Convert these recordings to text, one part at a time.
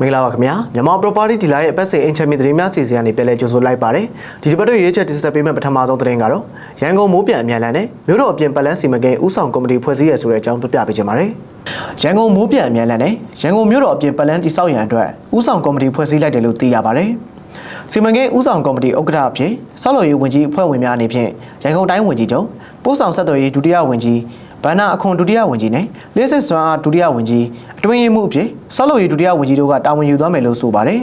မင်္ဂလာပါခင်ဗျာမြန်မာ property dealer ရဲ့အပတ်စဉ်အင်ချမ်းမီသတင်းများစီစဉ်ကနေပြန်လည်ကြိုဆိုလိုက်ပါတယ်ဒီတစ်ပတ်တော့ရွေးချက်တင်ဆက်ပေးမယ့်ပထမဆုံးသတင်းကတော့ရန်ကုန်မိုးပြန်အမြန်လန်းနဲ့မြို့တော်အပြင်ပတ်လန်းစီမံကိန်းဥဆောင်ကော်မတီဖွဲ့စည်းရဆိုတဲ့အကြောင်းပြပြပေးချင်ပါတယ်ရန်ကုန်မိုးပြန်အမြန်လန်းနဲ့ရန်ကုန်မြို့တော်အပြင်ပတ်လန်းတိစောက်ရန်အတွက်ဥဆောင်ကော်မတီဖွဲ့စည်းလိုက်တယ်လို့သိရပါတယ်စီမံကိန်းဥဆောင်ကော်မတီဥက္ကဋ္ဌအဖြစ်ဆောက်လုပ်ရေးဝန်ကြီးအဖွဲ့ဝင်များအနေဖြင့်ရန်ကုန်တိုင်းဝန်ကြီးချုပ်ပို့ဆောင်ဆက်သွယ်ရေးဒုတိယဝန်ကြီး ဗန္နာအခွန်ဒုတိယဝန်ကြီးနဲ့လျှက်စစ်စွမ်းအားဒုတိယဝန်ကြီးအတွင်းရေးမှူးအဖြစ်ဆောက်လုပ်ရေးဒုတိယဝန်ကြီးတို့ကတာဝန်ယူသွားမယ်လို့ဆိုပါတယ်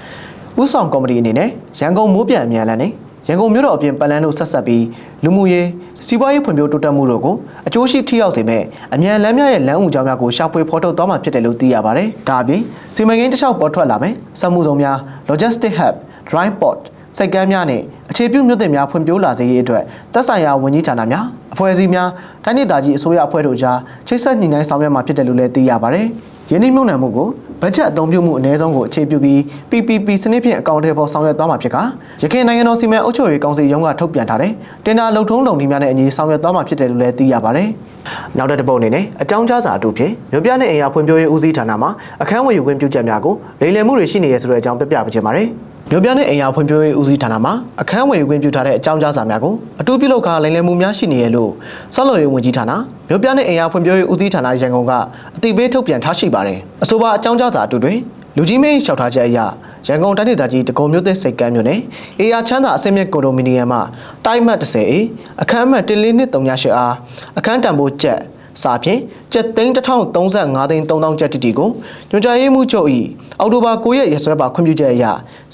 ။ဥဆောင်ကော်မတီအနေနဲ့ရန်ကုန်မိုးပြန်အမြန်လန်းနဲ့ရန်ကုန်မြို့တော်အပြင်ပတ်လန်းတို့ဆက်ဆက်ပြီးလူမှုရေးစီးပွားရေးဖွံ့ဖြိုးတိုးတက်မှုတို့ကိုအကျိုးရှိထိရောက်စေမဲ့အမြန်လမ်းများရဲ့လမ်းဦးကြောင်းများကိုရှာဖွေဖော်ထုတ်သွားမှာဖြစ်တယ်လို့သိရပါတယ်။ဒါအပြင်စီမံကိန်းတစ်လျှောက်ပေါ်ထွက်လာမယ်စက်မှုစုံများ logistic hub dry port စိတ်ကမ်းများနဲ့ အခြေပြုမြို့သစ်များဖွံ့ဖြိုးလာစေရေးအတွက်သက်ဆိုင်ရာဝန်ကြီးဌာနများအဖွဲ့အစည်းများတိုင်းဒေသကြီးအစိုးရအဖွဲ့တို့ကြားချိတ်ဆက်ညှိနှိုင်းဆောင်ရွက်မှာဖြစ်တယ်လို့လည်းသိရပါတယ်။ယင်းနှိမ့်မြုံနယ်မှုကိုဘတ်ဂျက်အသုံးပြုမှုအနည်းဆုံးကိုအခြေပြုပြီး PPP စနစ်ဖြင့်အကောင့်ထဲပေါ်ဆောင်ရွက်သွားမှာဖြစ်ကရခိုင်နိုင်ငံတော်စီမံအုပ်ချုပ်ရေးကောင်စီရုံးကထုတ်ပြန်ထားတဲ့တင်ဒါလုံထုံးလုံနည်းများနဲ့အညီဆောင်ရွက်သွားမှာဖြစ်တယ်လို့လည်းသိရပါတယ်။နောက်တစ်ပုတ်အနေနဲ့အကြောင်းကြားစာအတူဖြင့်မြို့ပြနဲ့အိမ်ယာဖွံ့ဖြိုးရေးဦးစီးဌာနမှအခန်းဝယ်ယူခွင့်ပြုချက်များကိုလိမ်လည်မှုတွေရှိနေရဆိုတဲ့အကြောင်းပြပြပေးချင်ပါတယ်။ မြို့ပြနဲ့အိမ်ယာဖွံ့ဖြိုးရေးဦးစီးဌာနမှအခန်းဝယ်ယူခွင့်ပြုထားတဲ့အကြောင်းကြားစာများကိုအတူပြုလုပ်ကာလိမ်လည်မှုများရှိနေရလို့ဆောက်လုပ်ရေးဝန်ကြီးဌာနမြို့ပြနဲ့အိမ်ယာဖွံ့ဖြိုးရေးဦးစီးဌာနရန်ကုန်ကအတိပေးထုတ်ပြန်ထားရှိပါတယ်။အဆိုပါအကြောင်းကြားစာအတူတွင်လူကြီးမင်းလျှောက်ထားချက်အရရန်ကုန်တိုင်းဒေသကြီးတကုံမြို့သစ်စိတ်ကမ်းမြို့နယ်အေယာချမ်းသာအစင်းမြင့်ကွန်ဒိုမီနီယံမှတိုင်းမှတ်30အေအခန်းအမှတ်14238အားအခန်းတန်ဖိုးကျပ် စာဖြင့်ကျပ်သိန်း1035သိန်း3000ကျပ်တိတိကိုညွှန်ကြားရေးမှူးချုပ်၏အောက်တိုဘာ9ရက်ရက်စွဲပါခွင့်ပြုချက်အရ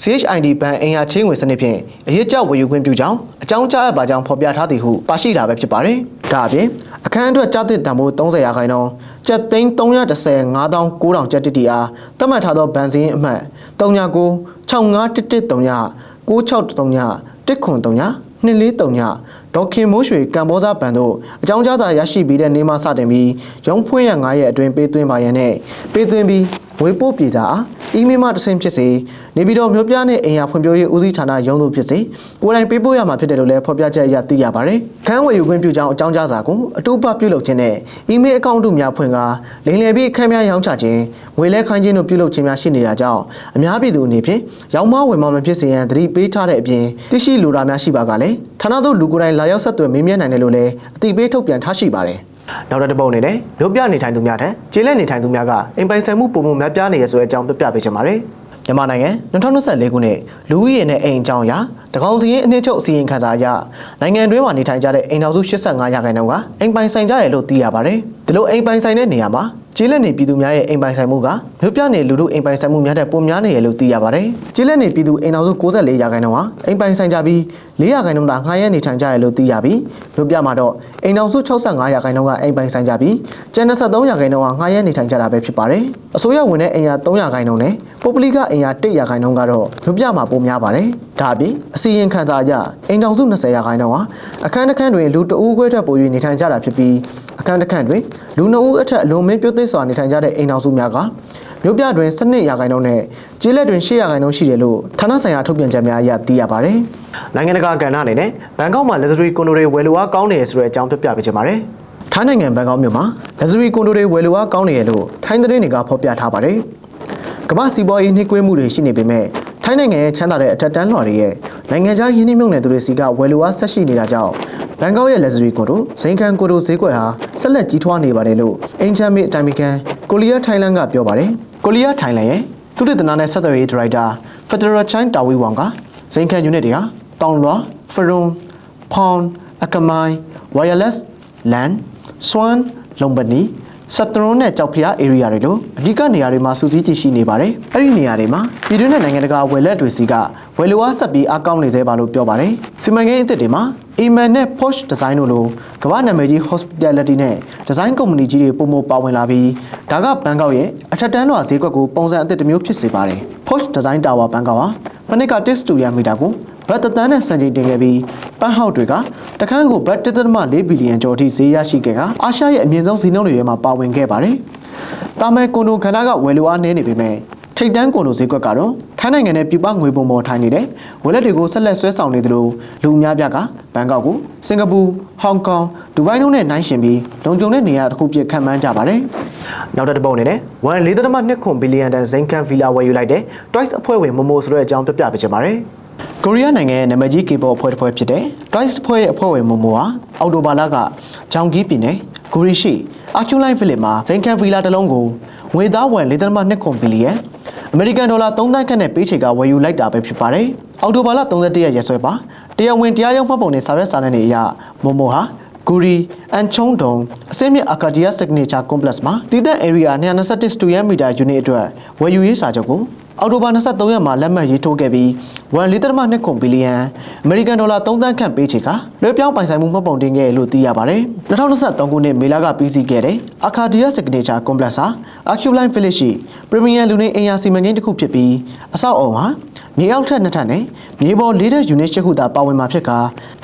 CHID ဘဏ်အင်အားချင်းငွေစနစ်ဖြင့်အရေးကြောက်ဝယ်ယူခွင့်ပြုကြောင်းအကြောင်းကြားအပ်ပါကြောင်းဖော်ပြထားသည်ဟုပါရှိတာပဲဖြစ်ပါတယ်။ဒါအပြင်အခန်းအတွက်ကြားသည့်တန်ဖိုး30ရာခိုင်နှုန်းကျပ်သိန်း315,900ကျပ်တိတိအားသတ်မှတ်ထားသောဗန်စင်းအမှတ်39965113 9639 143ဒေါက်ခင်မိုးရွှေကံဘောဇဘဏ်တို့အကြောင်းကြားစာရရှိပြီးတဲ့နေ့မှစတင်ပြီးရုံးဖွင့်ရ9ရက်အတွင်းပေးသွင်းပါရန်နဲ့ပေးသွင်းပြီး ဝေပို့ပြေစာအားအီးမေးလ်မှတဆင့်ဖြစ်စေနေပြီးတော့မြို့ပြနဲ့အိမ်ယာဖွံ့ဖြိုးရေးဦးစီးဌာနရုံးတို့ဖြစ်စေကိုယ်တိုင်ပေးပို့ရမှာဖြစ်တယ်လို့လည်းဖော်ပြချက်အရသိရပါတယ်။ခန်းဝယ်ယူခွင့်ပြုကြောင်းအကြောင်းကြားစာကိုအတူပပြုလုပ်ခြင်းနဲ့အီးမေးလ်အကောင့်တို့များဖွင့်ကာလိမ်လည်ပြီးအခန်းများရောင်းချခြင်းငွေလဲခိုင်းခြင်းတို့ပြုလုပ်ခြင်းများရှိနေတာကြောင့်အများပြည်သူအနေဖြင့်ရောင်းမဝယ်မမဖြစ်စေရန်သတိပေးထားတဲ့အပြင်သိရှိလိုတာများရှိပါကလည်းဌာနသို့လူကိုယ်တိုင်လာရောက်ဆက်သွယ်မေးမြန်းနိုင်တယ်လို့လည်းအသိပေးထုတ်ပြန်ထားရှိပါတယ်။ နောက်တစ်ပုတ်အနေနဲ့မြို့ပြနေထိုင်သူများထက်ကျေးလက်နေထိုင်သူများကအိမ်ပိုင်ဆိုင်မှုပုံမှုများပြားနေရဆိုတဲ့အကြောင်းပြပြပေးချင်ပါတယ်။မြန်မာနိုင်ငံ2024ခုနှစ်လူဦးရေနဲ့အိမ်အကြောင်းအရာတကောင်စီရင်အနှစ်ချုပ်အစည်းအဝေးခန်းစာအရနိုင်ငံတွင်းမှာနေထိုင်ကြတဲ့အိမ်ထောင်စု85ရာခိုင်နှုန်းကအိမ်ပိုင်ဆိုင်ကြရလို့သိရပါတယ်။ဒီလိုအိမ်ပိုင်ဆိုင်တဲ့နေရာမှာ ကျေးလက်နေပြည်သူများရဲ့အိမ်ပိုင်ဆိုင်မှုကမြို့ပြနေလူတို့အိမ်ပိုင်ဆိုင်မှုများတဲ့ပုံများနေရလို့သိရပါတယ်။ကျေးလက်နေပြည်သူအိမ်ထောင်စု64ရာခိုင်နှုန်းဟာအိမ်ပိုင်ဆိုင်ကြပြီး4ရာခိုင်နှုန်းသာငှားရမ်းနေထိုင်ကြရလို့သိရပြီးမြို့ပြမှာတော့အိမ်ထောင်စု65ရာခိုင်နှုန်းကအိမ်ပိုင်ဆိုင်ကြပြီးကျန်23ရာခိုင်နှုန်းကငှားရမ်းနေထိုင်ကြတာပဲဖြစ်ပါတယ်။အစိုးရဝင်တဲ့အိမ်ယာ3ရာခိုင်နှုန်းနဲ့ပုဂ္ဂလိကအိမ်ယာ1ရာခိုင်နှုန်းကတော့မြို့ပြမှာပုံများပါတယ်။ဒါအပြင်အစီရင်ခံစာအရအိမ်ထောင်စု20ရာခိုင်နှုန်းဟာအခန်းတစ်ခန်းတွင်လူတအူးခွဲထက်ပို၍နေထိုင်ကြတာဖြစ်ပြီး အခန်းတစ်ခန်းတွင်လူ2ဦးအထက်အလွန်မင်းပြုတ်သိမ်းစွာနေထိုင်ကြတဲ့အိမ်ထောင်စုများကမြို့ပြတွင်12ရာခိုင်နှုန်းနဲ့ကျေးလက်တွင်8ရာခိုင်နှုန်းရှိတယ်လို့ဌာနဆိုင်ရာထုတ်ပြန်ချက်များအရသိရပါတယ်။နိုင်ငံတကာကဏ္ဍအနေနဲ့ဘန်ကောက်မှာ luxury condo တွေဝယ်လိုအားကောင်းနေရဆိုတဲ့အကြောင်းပြပြပေးချင်ပါတယ်။ထိုင်းနိုင်ငံဘန်ကောက်မြို့မှာ luxury condo တွေဝယ်လိုအားကောင်းနေရလို့ထိုင်းသတင်းတွေကဖော်ပြထားပါတယ်။ကမ္ဘာစီးပွားရေးနှိကွေးမှုတွေရှိနေပေမဲ့ထိုင်းနိုင်ငံရဲ့ချမ်းသာတဲ့အထက်တန်းလွှာတွေရဲ့နိုင်ငံခြားယင်းနှိမ့်မြုံနယ်သူတွေစီကဝယ်လိုအားဆက်ရှိနေတာကြောင့် ဘန်ကောက်ရဲ့ luxury condo ဇိမ်ခံကိုတိုဈေးကွက်ဟာဆက်လက်ကြီးထွားနေပါတယ်လို့အင်ချမ်းမီအတိုင်ပင်ခံကိုလီယာထိုင်းလန်ကပြောပါတယ်။ကိုလီယာထိုင်းလန်ရဲ့သူတည်တနာနဲ့ဆက်သွယ်ရေးဒါရိုက်တာဖက်ဒရယ်ချိုင်းတာဝီဝမ်ကဇိမ်ခံ unit တွေဟာတောင်လွာဖရုံဖောင်အကမိုင် wireless LAN swan လုံပနီ စက်တရွန်နဲ့ကြောက်ဖျား area တွေလိုအဓိကနေရာတွေမှာစူးစီးတည်ရှိနေပါတယ်။အဲ့ဒီနေရာတွေမှာပြည်တွင်းနဲ့နိုင်ငံတကာဝယ်လက်တွေစီကဝယ်လိုအားဆက်ပြီးအားကောင်းနေသေးပါလို့ပြောပါတယ်။စီမံကိန်းအသစ်တွေမှာ Amen နဲ့ Porsche Design တို့လိုကမ္ဘာနာမည်ကြီး hospitality နဲ့ design company ကြီးတွေပုံမပါဝင်လာပြီးဒါကဘန်ကောက်ရဲ့အထက်တန်းလွှာဈေးကွက်ကိုပုံစံအသစ်တစ်မျိုးဖြစ်စေပါတယ်။ Porsche Design Tower ဘန်ကောက်ဟာမနစ်က1စတူဒီယံမီတာကိုဘတ်တသန်းနဲ့စံချိန်တင်ခဲ့ပြီးပန်းဟောက်တွေကတခန်းကိုဘတ်1.4ဘီလီယံကျော်အထိဈေးရရှိခဲ့ကအာရှရဲ့အမြင့်ဆုံးဈေးနှုန်းတွေထဲမှာပါဝင်ခဲ့ပါတယ်။တာမဲကွန်ဒိုခန္ဓာကဝယ်လိုအားနည်းနေပေမဲ့ ထိတ်တန်းကွန်ဒိုဈေးကွက်ကတော့ထိုင်းနိုင်ငံနဲ့ပြည်ပငွေပုံပေါ်ထိုင်နေတဲ့ဝယ်လက်တွေကိုဆက်လက်ဆွဲဆောင်နေသလိုလူအများပြားကဘန်ကောက်ကိုစင်ကာပူဟောင်ကောင်ဒူဘိုင်းတို့နဲ့နှိုင်းယှဉ်ပြီးလုံခြုံတဲ့နေရာတစ်ခုပြခံမှန်းကြပါတယ်နောက်တစ်ပုတ်အနေနဲ့ဝန်4.2ခွန်ဘီလီယံတန်ဇိန်ကန်ဗီလာဝယ်ယူလိုက်တဲ့ Twice အဖွဲ့ဝင်မမိုဆိုတဲ့အကြောင်းပြပြပေးချင်ပါတယ်ကိုရီးယားနိုင်ငံရဲ့နာမည်ကြီး K-pop အဖွဲ့တစ်ဖွဲ့ဖြစ်တဲ့ Twice အဖွဲ့ရဲ့အဖွဲ့ဝင်မမိုဟာအော်တိုဘာလကဂျောင်ဂီပြည်နယ်ဂူရီရှိအာကျူလိုင်းဗီလစ်မှာဇိန်ကန်ဗီလာတစ်လုံးကိုငွေသားဝန်4.2ခွန်ဘီလီယံ အမေရိကန်ဒေါ်လာ3သန်းခန့်နဲ့ပေးချေကဝယ်ယူလိုက်တာပဲဖြစ်ပါတယ်။အော်တိုဘာလ31ရက်ရက်စွဲပါတရားဝင်တရားရုံးမှတ်ပုံနဲ့စာရွက်စာတမ်းတွေအရမမိုဟာဂူရီအန်ချုံဒုံအစင်းမြအာကာဒီယာစတစ်နေချာကွန်ပလက်စ်မှာတည်တဲ့ area 221 square meter unit အတွက်ဝယ်ယူရေးစာချုပ်ကို အော်တိုဘာ23ရက်မှာလက်မှတ်ရေးထိုးခဲ့ပြီး1.2ခွန်ဘီလီယံအမေရိကန်ဒေါ်လာ3သန်းခန့်ပေးချေကလွှဲပြောင်းပိုင်ဆိုင်မှုမှတ်ပုံတင်ခဲ့လို့သိရပါတယ်။2023ခုနှစ်မေလကပြီးစီးခဲ့တဲ့အာကာဒီယာစတစ်နေချာကွန်ပလက်စ်ဟာ Aculine Village ရှိ Premier လူနေအိမ်ယာစီမံကိန်းတစ်ခုဖြစ်ပြီးအဆောက်အအုံဟာမြေအောက်ထက်နှစ်ထပ်နဲ့မြေပေါ်လေးတဲ့ unit ရှိခုသာပါဝင်မှာဖြစ်ကာ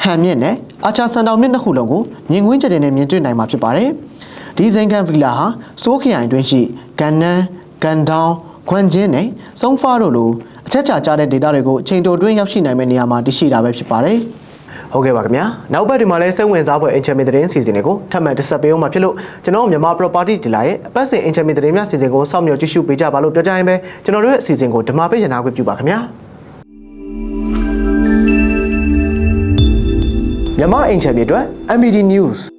ဟန်မြင့်နဲ့အာချာစန်တောင်မြင့်နှစ်ခုလုံးကိုမြင်ကွင်းကြတဲ့နဲ့မြင်တွေ့နိုင်မှာဖြစ်ပါတယ်။ဒီဇင်ကန်ဗီလာဟာစိုးခရိုင်တွင်းရှိကန်နန်ကန်တောင် ခွန်ကျင်းနဲ့စုံဖားတို့လိုအချက်ချာကြတဲ့ဒေတာတွေကိုအချိန်တိုတွင်းရောက်ရှိနိုင်မယ့်နေရာမှာတရှိတာပဲဖြစ်ပါတယ်။ဟုတ်ကဲ့ပါခင်ဗျာနောက်ပတ်ဒီမှာလဲစိတ်ဝင်စားဖွယ်အင်ချမ်မီသတင်းစီစဉ်တွေကိုထပ်မံတင်ဆက်ပေးအောင်မှာဖြစ်လို့ကျွန်တော်မြန်မာ property dealer ရဲ့အပတ်စဉ်အင်ချမ်မီသတင်းများစီစဉ်ကိုစောင့်မျှော်ကြည့်ရှုပေးကြပါလို့ပြောကြရင်ပဲကျွန်တော်တို့ရဲ့အစီအစဉ်ကိုဓမ္မပိရနာခွင့်ပြုပါခင်ဗျာမြန်မာအင်ချမ်မီအတွက် MBD News